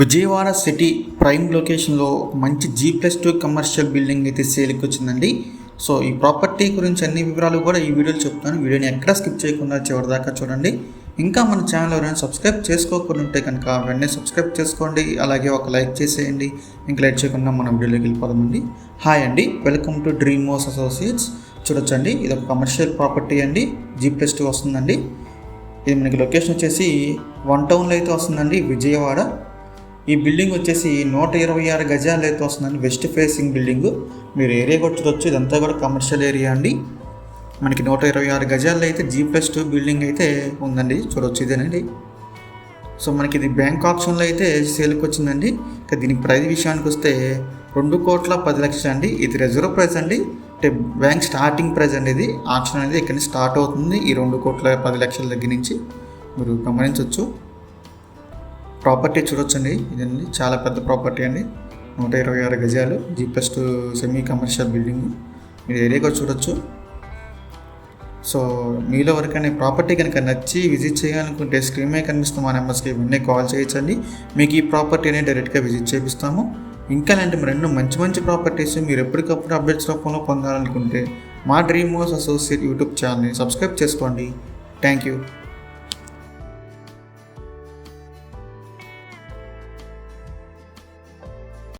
Vijayawada city prime లొకేషన్లో మంచి G plus two commercial building అయితే సేల్కి వచ్చిందండి. సో ఈ ప్రాపర్టీ గురించి అన్ని వివరాలు కూడా ఈ వీడియోలో చెప్తాను. వీడియోని ఎక్కడ స్కిప్ చేయకుండా చివరి దాకా చూడండి. ఇంకా మన ఛానల్ ఎవరైనా సబ్స్క్రైబ్ చేసుకోకుండా ఉంటే కనుక వెంటనే సబ్స్క్రైబ్ చేసుకోండి. అలాగే ఒక లైక్ చేసేయండి. ఇంకా లైక్ చేయకుండా మనం వీడియోలోకి వెళ్ళిపోదామండి. హాయ్ అండి. Welcome to dream house associates. చూడొచ్చండి. ఇది ఒక కమర్షియల్ ప్రాపర్టీ అండి. జీ ప్లస్ టూ వస్తుందండి. ఇది మనకి లొకేషన్ వచ్చేసి వన్ టౌన్లో అయితే వస్తుందండి. విజయవాడ. ఈ బిల్డింగ్ వచ్చేసి నూట ఇరవై ఆరు గజాలు అయితే వస్తుందండి. వెస్ట్ ఫేసింగ్ బిల్డింగ్ మీరు ఏరియా కూడా చూడొచ్చు. ఇదంతా కూడా కమర్షియల్ ఏరియా అండి. మనకి నూట ఇరవై ఆరు గజాల్లో అయితే జీ ప్లస్ టూ బిల్డింగ్ అయితే ఉందండి. చూడొచ్చు ఇదేనండి. సో మనకి ఇది బ్యాంక్ ఆప్షన్లో అయితే సేల్కి వచ్చిందండి. ఇక దీనికి ప్రైజ్ విషయానికి వస్తే రెండు కోట్ల పది లక్షలు అండి. ఇది రిజర్వ్ ప్రైస్ అండి. అంటే బ్యాంక్ స్టార్టింగ్ ప్రైస్ అండి ఇది. ఆప్షన్ అనేది ఇక్కడ స్టార్ట్ అవుతుంది ఈ రెండు కోట్ల పది లక్షల దగ్గర నుంచి. మీరు గమనించవచ్చు ప్రాపర్టీ చూడొచ్చండి. ఇదండి చాలా పెద్ద ప్రాపర్టీ అండి. నూట ఇరవై ఆరు గజాలు. G plus two semi commercial building మీరు ఏరియాగా చూడొచ్చు. సో మీలో ఎవరికైనా ప్రాపర్టీ కనుక నచ్చి విజిట్ చేయాలనుకుంటే స్క్రీన్ మీద కనిపిస్తున్న మా నెంబర్స్కి వెంటనే కాల్ చేయించండి మీకు ఈ ప్రాపర్టీని డైరెక్ట్గా విజిట్ చేపిస్తాము. ఇంకా ఇలాంటి మరెన్నో మంచి మంచి ప్రాపర్టీస్ మీరు ఎప్పటికప్పుడు అప్డేట్స్ రూపంలో పొందాలనుకుంటే మా డ్రీమ్ హోస్ అసోసియేట్ యూట్యూబ్ ఛానల్ని సబ్స్క్రైబ్ చేసుకోండి. Thank you